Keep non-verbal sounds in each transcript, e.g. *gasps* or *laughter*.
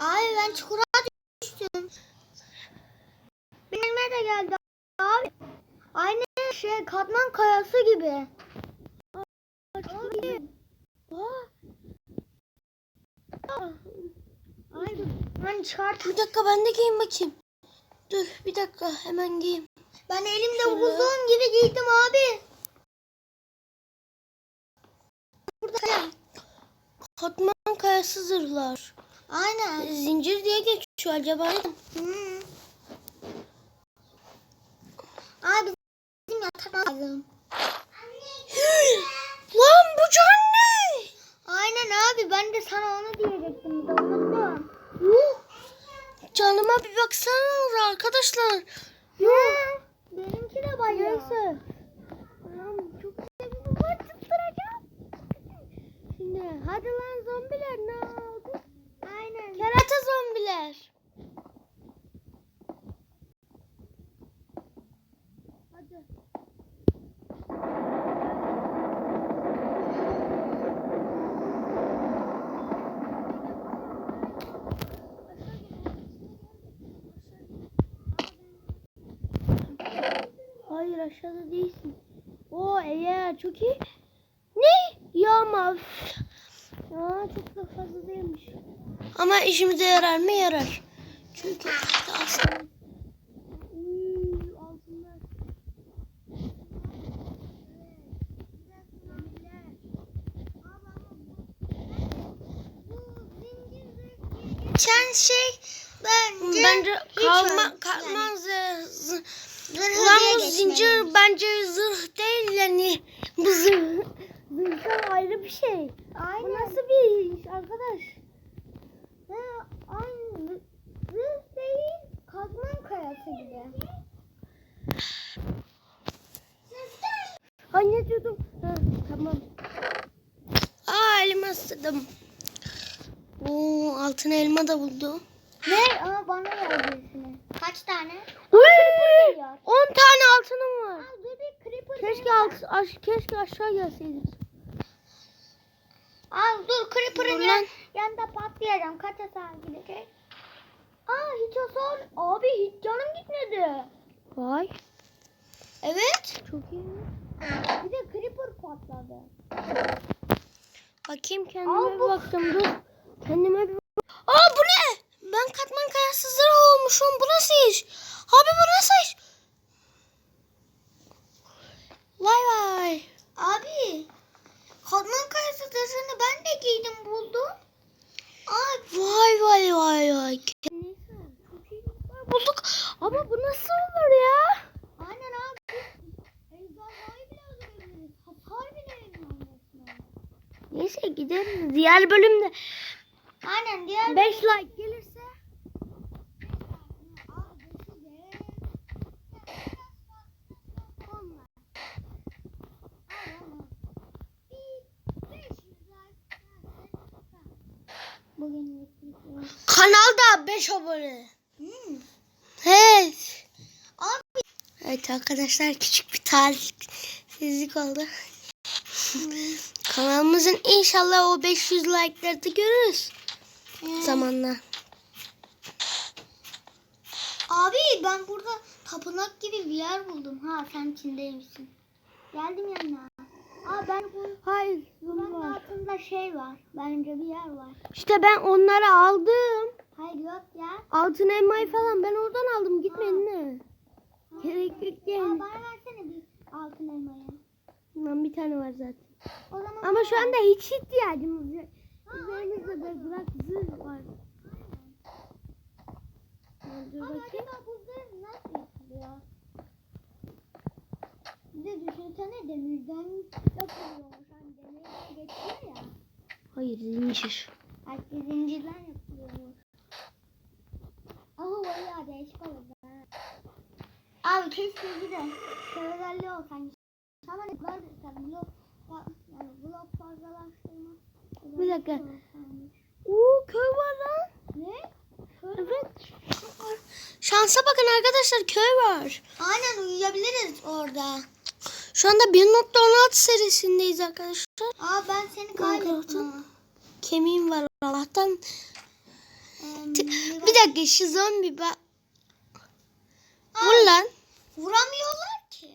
Abi ben çukura düştüm. Benim de geldi abi. Aynı şey katman kayası gibi. Abi. Ay, ben çıkart. Bir dakika ben de giyeyim bakayım. Dur bir dakika hemen giyeyim. Ben elimde Şöyle. bulduğum gibi giydim abi. Burada. Katman kayası zırhlar. Aynen. Zincir diye geçiyor acaba. Hmm. Abi bizim yatak lazım. *gasps* Lan bu can ne? Aynen abi ben de sana onu diyecektim. Bir unuttum. Yuh. Canıma bir baksana arkadaşlar. Yuh. Benimki de bayağı. Neyse. Çok sevdim. Bak tutturacağım. Şimdi hadi lan zombiler ne oldu? Aynen. Kerata zombiler. Hadi. Hayır aşağıda değilsin. O eğer çok iyi. Ne? Ya ama üf. Aa, çok da fazla değilmiş. Ama işimize yarar mı? Yarar. Çünkü aslında... Geçen şey bence, Bence hiç kalma, öyle- Ulan bu zincir bence zırh değil yani. Bu zırh. Zırhtan ayrı bir şey. Aynen. Bu nasıl bir iş arkadaş? He, aynı. Zırh değil, kazman kayası gibi. Ay ne diyordum? Ha, tamam. Aa elma ısırdım. Oo altın elma da buldu. Ne? Ama bana birisini. Kaç tane? Uy! geliyor. 10 tane altınım var. Al dur bir creeper Keşke alt, aş, keşke aşağı gelseydik. Al dur creeper'ın yan, yanında patlayacağım. Kaç hasar gidecek? Aa hiç hasar. Abi hiç canım gitmedi. Vay. Evet. Çok iyi. Bir de creeper patladı. Bakayım kendime Al bir baktım dur. Kendime bir Aa bu ne? Ben katman kayası zırh olmuşum. Bu nasıl iş? Abi bu nasıl iş? Vay vay. Abi katman kayası zırhını ben de giydim buldum. Abi Vay vay vay vay. Bulduk. Ama bu nasıl olur ya? aynen abi. Neyse gideriz. Diğer bölümde Aynen diğer 5 like gelirse Bugün kanalda 5 abone. Hmm. Evet. Abi Evet arkadaşlar küçük bir talihsizlik oldu. Kanalımızın inşallah o 500 like'ları da görürüz e, zamanla. abi ben burada tapınak gibi bir yer buldum. Ha sen içindeymişsin. Geldim yanına. Aa ben Hayır buranın altında şey var. Bence bir yer var. İşte ben onları aldım. Hayır yok ya. Altın elmayı falan ben oradan aldım. Gitmedin mi? Gerek yok Aa yani. bana versene bir altın elmayı. Lan bir tane var zaten. O zaman Ama şu anda hiç ihtiyacımız yok. Üzerimizde de bırak zırh var. Dur bakayım. acaba bu zırh nasıl yapılıyor? Düşünsene demirden yapılıyormuş. Hani demirden geçiyor ya. Hayır zincir. Belki zincirden yapılıyormuş. Ama bayağı değişik olur. Abi keşke bir de şöyle olsaymış. Ama ne var tabii blok yani blok fazlalaştırma. Bir dakika. Oo köy var lan. Ne? Evet. Şansa bakın arkadaşlar köy var. Aynen uyuyabiliriz orada. Şu anda 1.16 serisindeyiz arkadaşlar. Aa ben seni kaybettim. Kemiğim var Allah'tan. T- bir dakika şu zombi bak. Vur lan. Vuramıyorlar ki.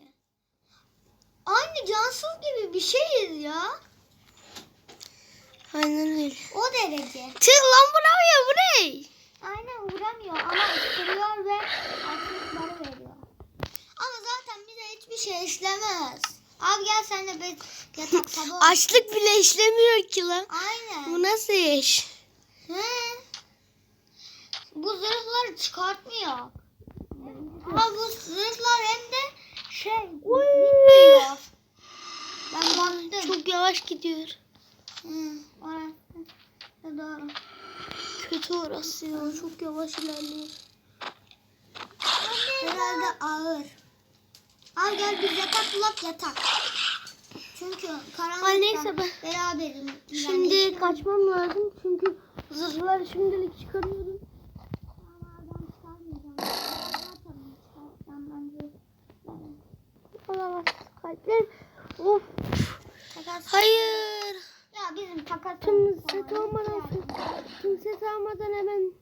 Aynı cansız gibi bir şeyiz ya. Aynen öyle. O derece. Tüh lan vuramıyor bu ne? Aynen vuramıyor ama ısırıyor ve açlıkları veriyor. Ama zaten hiçbir şey işlemez. Abi gel sen de bir yatak *laughs* sabah. Açlık bile işlemiyor ki lan. Aynen. Bu nasıl iş? He. Bu zırhları çıkartmıyor. Ama bu zırhlar hem de şey gitmiyor. Ben baktım. Çok yavaş gidiyor. Hı, orası. Doğru. Kötü orası ya. Çok yavaş ilerliyor. Herhalde ağır. Al gel biz yatak bulak yatak. Çünkü karanlıkta Ay neyse ben- beraberim. Şimdi Yani- kaçmam lazım çünkü zırhları şimdilik çıkarıyorum. Olamaz. Kalpler. Of. Takas- Hayır. Ya bizim takas. Tüm set olmadan tüm set almadan hemen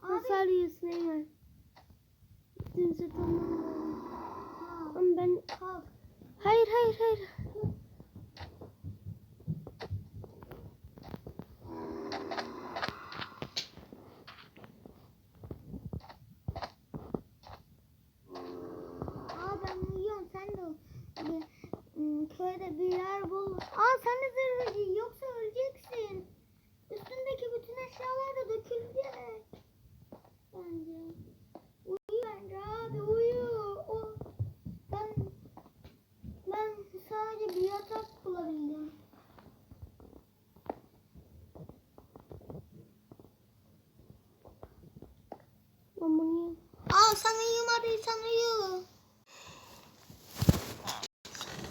hasar yiyorsun hemen. Tüm set olmadan. Ben hayır hayır hayır. Aa ben uyuyorum sen de bir, ım, köyde bir yer bul. Aa sen de zırhı giy yoksa öleceksin. Üstündeki bütün eşyalar da dökülecek. Bence. Uyu bence abi uyu. O, ben ben sadece bir yatak bulabildim. Ben bunu yiyeyim. Aa sen uyumadıysan uyu.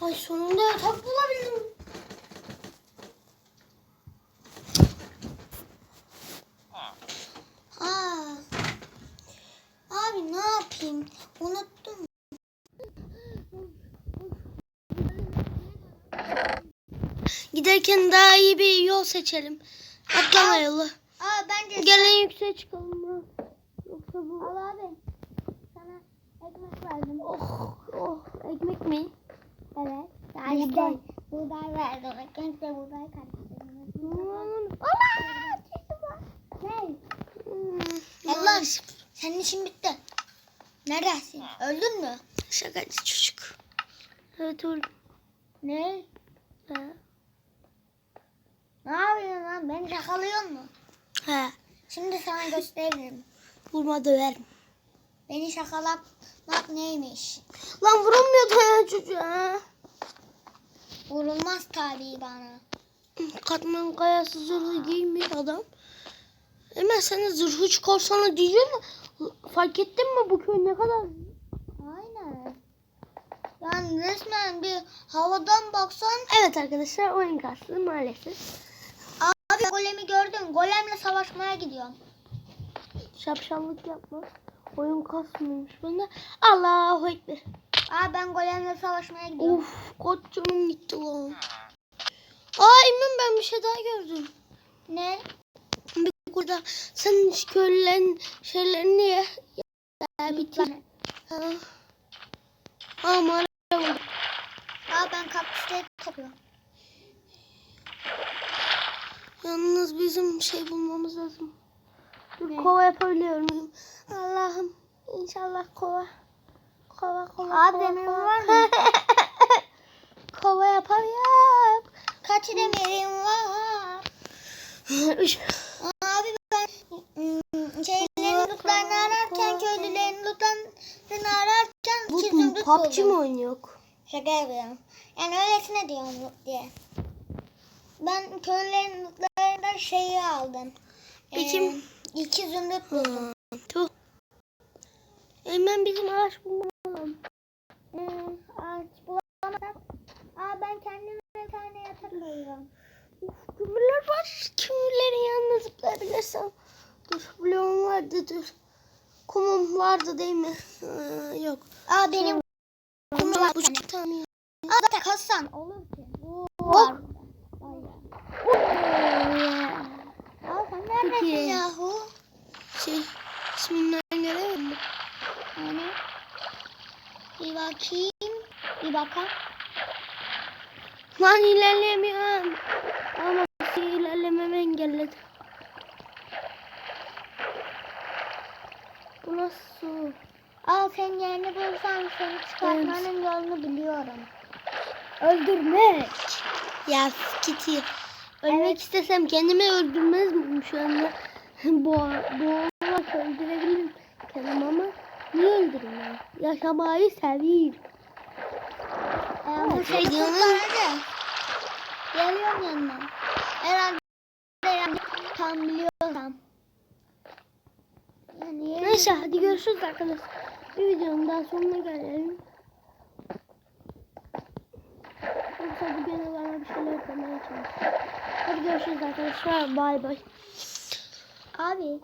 Ay sonunda yatak bulabildim. Aa. Abi ne yapayım? Unuttum. Giderken daha iyi bir yol seçelim. Atlama yolu. Aa bence Gelin yükseğe çıkalım. Yoksa bu... Al abi. Sana ekmek verdim. Oh, oh. Ekmek mi? Evet. Ya Buğday. buğday verdim. Ekmek de buğday kardeşim. Ne? Allah senin işin bitti. Neredesin? Öldün mü? Şakacı çocuk. Evet öldüm. Ne? Ha. Ne lan? Beni yakalıyor mu? He. Şimdi sana gösteririm. Vurma döverim. Beni şakalamak neymiş? Lan vuramıyordu ya çocuğa. Vurulmaz tabii bana. Katman kayası zırhı giymiyor adam. Hemen sana zırhı çıkarsana diyeceğim de fark ettin mi bu köy ne kadar? Aynen. Yani resmen bir havadan baksan Evet arkadaşlar oyun kastı maalesef. Golemle savaşmaya gidiyorum. Şapşallık yapma. Oyun kasmıyormuş bende. Allahu Ekber. Abi ben golemle savaşmaya gidiyorum. Of canım gitti lan. Aa Emin ben bir şey daha gördüm. Ne? Bir burada senin şu köylülerin şeylerini ye. Ya bitir. Ha. Ha mağara. Abi ben kaktüsleri topluyorum. Yalnız bizim şey bulmamız lazım. Dur Ne? kova yapabiliyor muyum? Allah'ım inşallah kova. Kova kova. Abi kova, demirin kova. var mı? *laughs* kova yapamıyorum. Kaç demirim var? Üç. Abi ben şeylerin lootlarını ararken, köylülerin lootlarını ararken Bu çizim loot PUBG mi oynuyor? Şaka yapıyorum. Yani öylesine diyorum diye. Ben köylülerin lootlarından şeyi aldım. Peki. Ee, iki zümrüt buldum. Tuh. Hemen bizim ağaç bulmalım. Hmm, ağaç bulamasak. Aa ben kendime bir tane yatak koyuyorum. Uf, kömürler var. Kömürlerin yanına zıplayabilirsem. Dur bloğum vardı dur. Kumum vardı değil mi? Aa, yok. Aa benim Kumum var Bu tane. Aa zaten Hasan olur ki. Oo, var. İyi. yahu? Şey isminden göremedim. Yani bir bakayım. Bir bakalım. Lan ilerleyemiyorum. Ama ilerlememi engelledi. Bu nasıl su? Al sen yerini bulsam seni çıkartmanın yolunu biliyorum. Öldürmek. Ya Kitty. Ölmek istesem kendimi öldürmez miyim şu anda? *laughs* Boğa, boğarak öldürebilirim kendimi ama niye öldüreyim ya? Yaşamayı seveyim. Ee, bu şey kurtardı. Geliyorum yanına. Herhalde yani tam biliyorsam. Yani Neyse hadi görüşürüz arkadaşlar. Bir videonun daha sonuna gelelim. Yoksa bu gene bana bir şeyler yapmaya çalışıyor. Hadi görüşürüz arkadaşlar. Bay bay. Abi